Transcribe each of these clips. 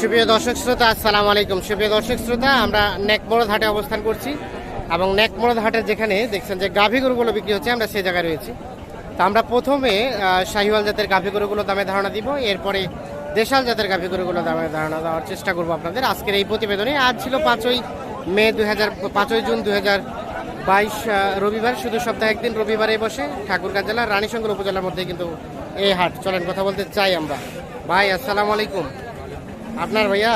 সুপ্রিয় দর্শক শ্রোতা, আসসালামু আলাইকুম। সুপ্রিয় দর্শক শ্রোতা, আমরা নেকমরদ হাটে অবস্থান করছি এবং নেকমরদ হাটের যেখানে দেখছেন যে গাভী গরুগুলো বিক্রি হচ্ছে, আমরা সেই জায়গায় রয়েছি। তো আমরা প্রথমে শাহিওয়াল জাতের গাভী গরুগুলো দামে ধারণা দিব, এরপরে দেশাল জাতের গাভী গরুগুলো দামে ধারণা দেওয়ার চেষ্টা করব আপনাদের। আজকের এই প্রতিবেদনে, আজ ছিল পাঁচই মে দু হাজার পাঁচই জুন দু হাজার বাইশ রবিবার। শুধু সপ্তাহে একদিন রবিবারে বসে ঠাকুরগাঁ জেলার রানীশঙ্কর উপজেলার মধ্যে কিন্তু এই হাট চলেন, কথা বলতে চাই আমরা। ভাই, আসসালামু আলাইকুম। আপনার ভাইয়া?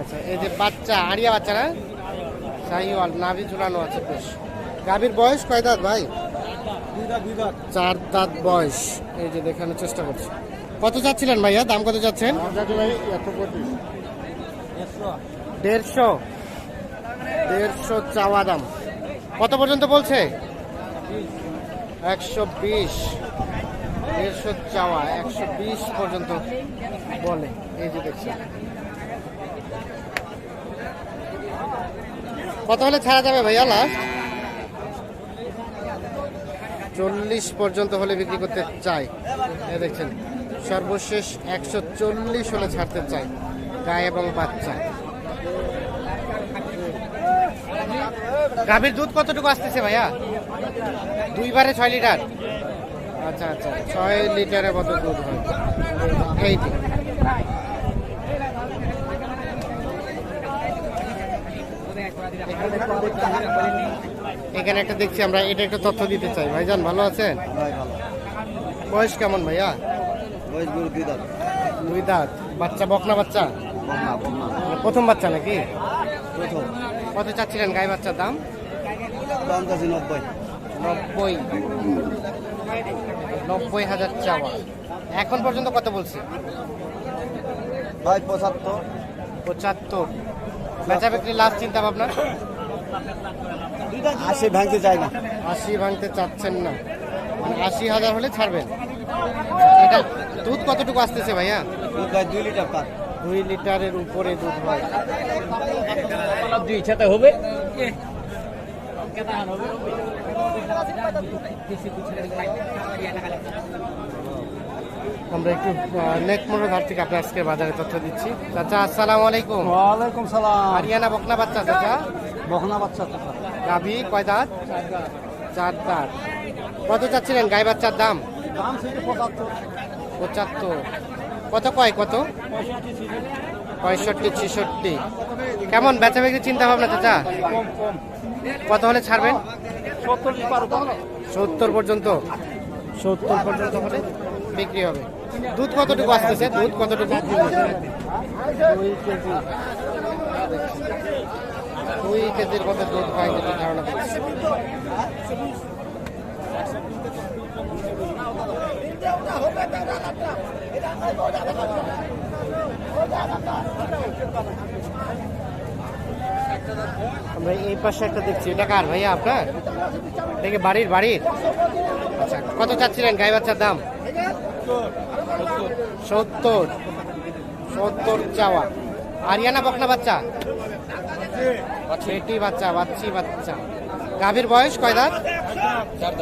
আচ্ছা এই যে বাচ্চা আড়িয়া বাচ্চা না? শাহিওয়াল নাভি ঝুলানো আছে বেশ। গাভীর বয়স কয় দাঁত ভাই? চার দাঁত বয়স। এই যে দেখানোর চেষ্টা করছি। কত চাচ্ছিলেন ভাইয়া? দাম কত চাচ্ছেন দেড়শো। দেড়শো চাওয়া দাম। কত পর্যন্ত বলছে? একশো বিশ। দেড়শো চাওয়া, একশো বিশ পর্যন্ত বলে। এই যে দেখছেন। কত হলে ছাড়া যাবে ভাইয়া লাস্ট চল্লিশ পর্যন্ত হলে বিক্রি করতে চাই। দেখছেন, সর্বশেষ একশো চল্লিশ হলে ছাড়তে চাই, গায়ে এবং বাচ্চা গাভীর দুধ কতটুকু আসতেছে ভাইয়া? দুইবারে ছয় লিটার। আচ্ছা আচ্ছা। ছয় লিটারের মতো দুধ হয়। এইটি। এখানে একটা দেখছি আমরা এটা একটা তথ্য দিতে চাই। ভাইজান ভালো আছেন? বয়স কেমন ভাইয়া? বয়স গরু দুই দাঁত। দুই দাঁত। বাচ্চা বকনা বাচ্চা? প্রথম বাচ্চা নাকি? প্রথম। কত চাচ্ছিলেন গাই বাচ্চার দাম? দাম চাচ্ছি নব্বই। নব্বই। নব্বই হাজার চাওয়া। এখন পর্যন্ত কত বলছে? ভাই পঁচাত্তর। পঁচাত্তর। বেচা বিক্রি লাস্ট চিন্তা ভাবনা? আশি ভাঙতে চাই না। আশি ভাঙতে চাচ্ছেন না। মানে আশি হাজার হলে ছাড়বেন। এটা দুধ কতটুকু আসতেছে ভাইয়া? দুধ ভাই দুই লিটার পার দুই লিটারের উপরে দুধ হয় দুই ইচ্ছাতে হবে। আমরা একটু নেকমোড়ের ঘাট থেকে আপনার আজকে বাজারে তথ্য দিচ্ছি। চাচা আসসালামু আলাইকুম। ওয়ালাইকুম সালাম। হারিয়ানা বকনা বাচ্চা চাচা। বখনা বাচ্চা গাভি কয় দাঁত? চার দাঁত। কত চাচ্ছিলেন গাই বাচ্চার দাম? দাম পঁচাত্তর। পঁচাত্তর। কত কয় কত? পঁয়ষট্টি ছেষট্টি। কেমন বেচা বিক্রি চিন্তা ভাবনা চাচা? কম কম। কত হলে ছাড়বেন? সত্তর পর্যন্ত। সত্তর পর্যন্ত হলে বিক্রি হবে। দুধ কতটুকু আসতেছে? দুধ কতটুকু? দুই কেজি। দুই কেজির মতো দুধ যদি ধারণা করছি। আমরা এই পাশে একটা দেখছি। এটা কার ভাইয়া আপনার? দেখে বাড়ির বাড়ির? আচ্ছা কত চাচ্ছিলেন গাই বাচ্চার দাম? সত্তর। সত্তর চাওয়া। আরিয়ানা বকনা বাচ্চা? এটি বাচ্চা বাচ্চি বাচ্চা। গাভীর বয়স কয় দাঁত? চার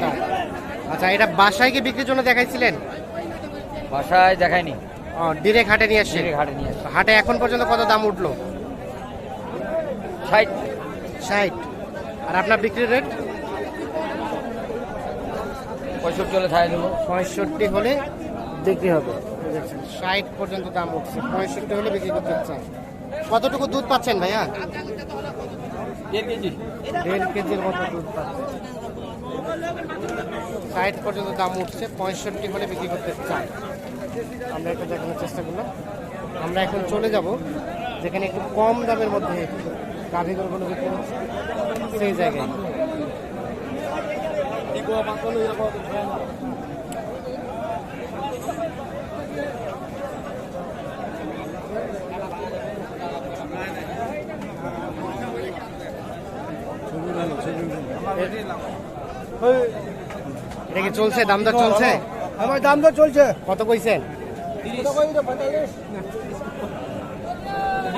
দাঁত। আচ্ছা এটা বাসায় কি বিক্রির জন্য দেখাইছিলেন? বাসায় দেখায়নি ও ডিরেক্ট হাটে নিয়ে আসছে? ঘাটে নিয়ে হাটে এখন পর্যন্ত কত দাম উঠল? ষাট। ষাট। আর আপনার বিক্রির রেট পঁয়ষট্টি হলে খাই দেবো পঁয়ষট্টি হলে বিক্রি হবে। বুঝেছেন ষাট পর্যন্ত দাম উঠছে। পঁয়ষট্টি হলে বিক্রি করতে চান কতটুকু দুধ পাচ্ছেন ভাইয়া? দেড় কেজি। দেড় কেজির মতো দুধ পাচ্ছেন। ষাট পর্যন্ত দাম উঠছে। পঁয়ষট্টি হলে বিক্রি করতে চান আমরা একটু দেখানোর চেষ্টা করলাম। আমরা এখন চলে যাব যেখানে একটু কম দামের মধ্যে গাভী গরুগুলো বিক্রি হচ্ছে সেই জায়গায় এটা কি চলছে? দাম দর চলছে? আমার দাম তো চলছে। কত কইছেন?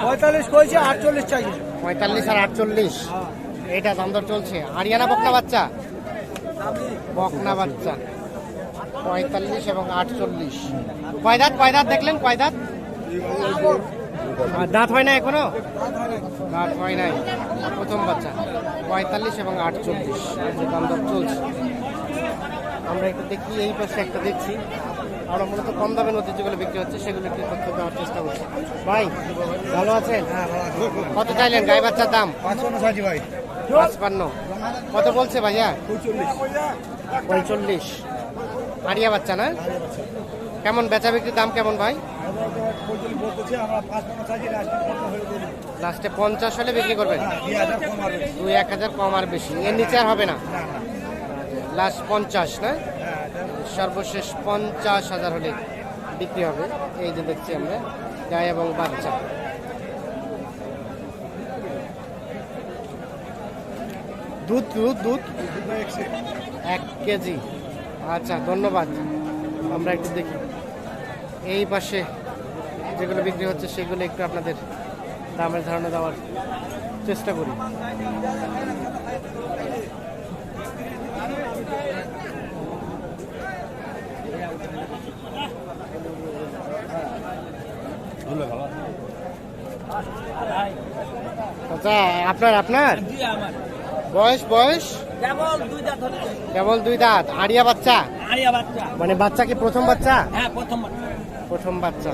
পঁয়তাল্লিশ কইছে আটচল্লিশ চাইছে। পঁয়তাল্লিশ আর আটচল্লিশ। এটা দাম দর চলছে। আরিয়ানা বকনা বাচ্চা? বকনা বাচ্চা। পঁয়তাল্লিশ এবং আটচল্লিশ। কয় দাঁত কয় দাঁত দেখলেন কয় দাঁত হয় না এখনও? দাঁত হয় নাই। প্রথম বাচ্চা। পঁয়তাল্লিশ এবং আটচল্লিশ। দাম দর চলছে। আমরা একটু দেখি, এই পাশে একটা দেখছি। আমরা মূলত কম দামের মধ্যে যেগুলো বিক্রি হচ্ছে সেগুলো একটু তথ্য দেওয়ার চেষ্টা করছি। ভাই ভালো আছেন? কত চাইলেন? গাই বাচ্চার দাম? ভাই। পাঁচপান্ন। কত বলছে ভাইয়া? পঁয়চল্লিশ। আড়িয়া বাচ্চা না? কেমন বেচা বিক্রির দাম কেমন ভাই? লাস্টে পঞ্চাশ হলে বিক্রি করবেন? দুই বেশি। দুই এক হাজার কম আর বেশি। এর নিচে আর হবে না? লাস্ট পঞ্চাশ না? হ্যাঁ সর্বশেষ পঞ্চাশ হাজার হলে বিক্রি হবে। এই যে দেখছি আমরা গায়ে এবং বাচ্চা। দুধ দুধ দুধ। এক কেজি। আচ্ছা ধন্যবাদ। আমরা একটু দেখি। এই পাশে যেগুলো বিক্রি হচ্ছে, সেগুলো একটু আপনাদের দামের ধারণা দেওয়ার চেষ্টা করি। আচ্ছা আপনার আপনার? বয়স বয়স? কেবল দুই দাঁত দুই দাঁত। আড়িয়া বাচ্চা? মানে বাচ্চা কি প্রথম বাচ্চা? হ্যাঁ প্রথম প্রথম বাচ্চা।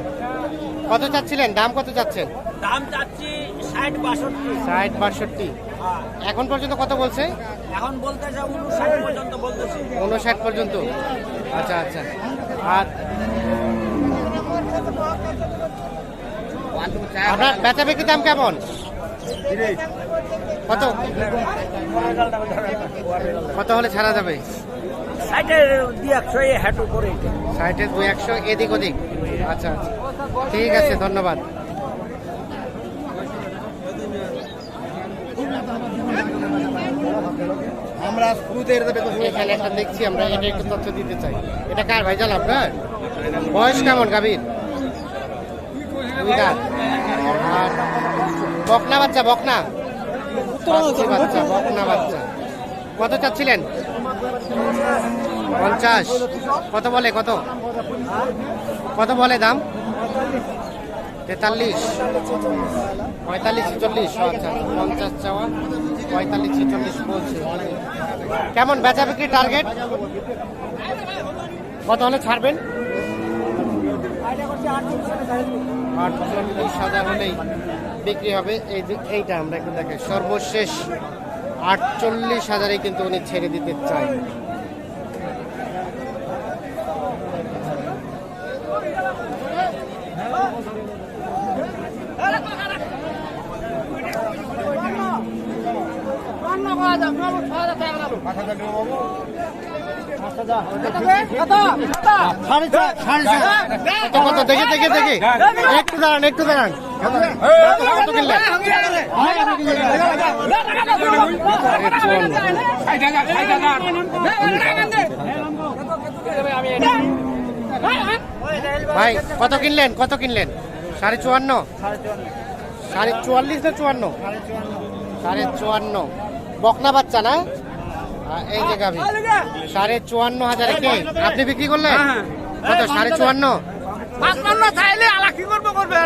কত চাচ্ছিলেন? দাম কত চাচ্ছেন? দাম চাচ্ছি ষাট বাষট্টি। ষাট বাষট্টি। হ্যাঁ। এখন পর্যন্ত কত বলছে? এখন বলতেছে উনষাট পর্যন্ত বলতেছি। উনষাট পর্যন্ত? আচ্ছা আচ্ছা। আর আপনার বেচা বিক্রির দাম কেমন? কত? কত হলে ছাড়া যাবে? একশো করে দুই একশো এদিক ওদিক? আচ্ছা আচ্ছা। ঠিক আছে ধন্যবাদ। আমরা এটা এখানে একটা দেখছি আমরা এটা একটু তথ্য দিতে চাই। এটা কার ভাইজান আপনার? বয়স কেমন গাভীর? দুই বকনা বাচ্চা বকনা। বাচ্চা বকনা। বাচ্চা। কত চাচ্ছিলেন? পঞ্চাশ। কত বলে কত? কত বলে দাম? তেতাল্লিশ। পঁয়তাল্লিশ ছেচল্লিশ। আচ্ছা পঞ্চাশ চাওয়া। পঁয়তাল্লিশ ছেচল্লিশ বলছে। কেমন বেচা বিক্রি টার্গেট? কত হলে ছাড়বেন? আটচল্লিশ হাজার হলেই। বিক্রি হবে। এই যে এইটা আমরা একটু দেখাই। সর্বশেষ আটচল্লিশ হাজারে কিন্তু উনি ছেড়ে দিতে চায় কত দেখে দেখে দেখে। একটু দাঁড়ান একটু দাঁড়ান। কত কিনলেন ভাই কত কিনলেন? কত কিনলেন? সাড়ে চুয়ান্ন? সাড়ে চুয়াল্লিশ না চুয়ান্ন? সাড়ে চুয়ান্ন। বকনা বাচ্চা না? এই যে গাভি। সাড়ে চুয়ান্ন হাজারে কে? আপনি বিক্রি করলেন? কত? সাড়ে চুয়ান্ন? পাঁচপান্ন চাইলে আলা কি করব করবে?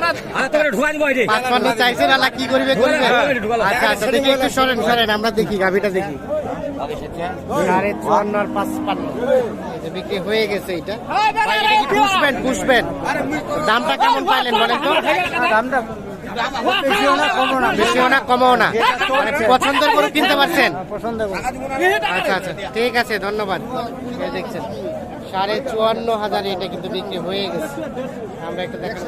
পাঁচপান্ন চাইছেন আলা কি করবে করবে? আচ্ছা আচ্ছা দেখি একটু সরেন সরেন আমরা দেখি গাভিটা দেখি। সাড়ে চুয়ান্ন আর পাঁচপান্ন। বিক্রি হয়ে গেছে এটা। পুষবেন পুষবেন। দামটা কেমন পাইলেন বলেন তো? দামটা বেশিও না কমও না বেশিও না কমও না। মানে পছন্দের করে কিনতে পারছেন? পছন্দ আচ্ছা আচ্ছা ঠিক আছে ধন্যবাদ। দেখছেন। সাড়ে চুয়ান্ন হাজার এটা কিন্তু বিক্রি হয়ে গেছে। আমরা একটা দেখা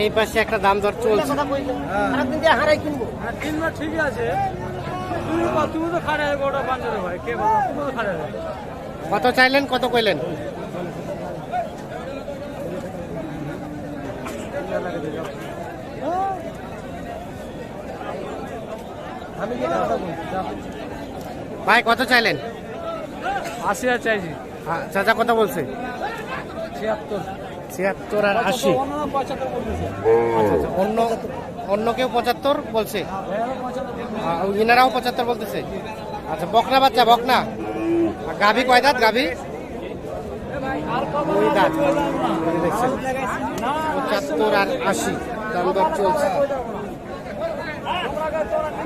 এই পাশে একটা দাম দর চলছে। ঠিক আছে কত চাইলেন কত কইলেন? ভাই কত চাইলেন? আশি হাজার চাইছি। আ- চাচা কত বলছে? ছিয়াত্তর। ছিয়াত্তর আর আশি। আচ্ছা, অন্য অন্য কেউ পঁচাত্তর বলছে? আ, ইনারাও পঁচাত্তর বলতেছে। আচ্ছা বকনা বাচ্চা বকনা। আর গাভী কয় দাঁত গাভী? দুই দাঁত? পঁচাত্তর আর আশি। দাম দর চলছে।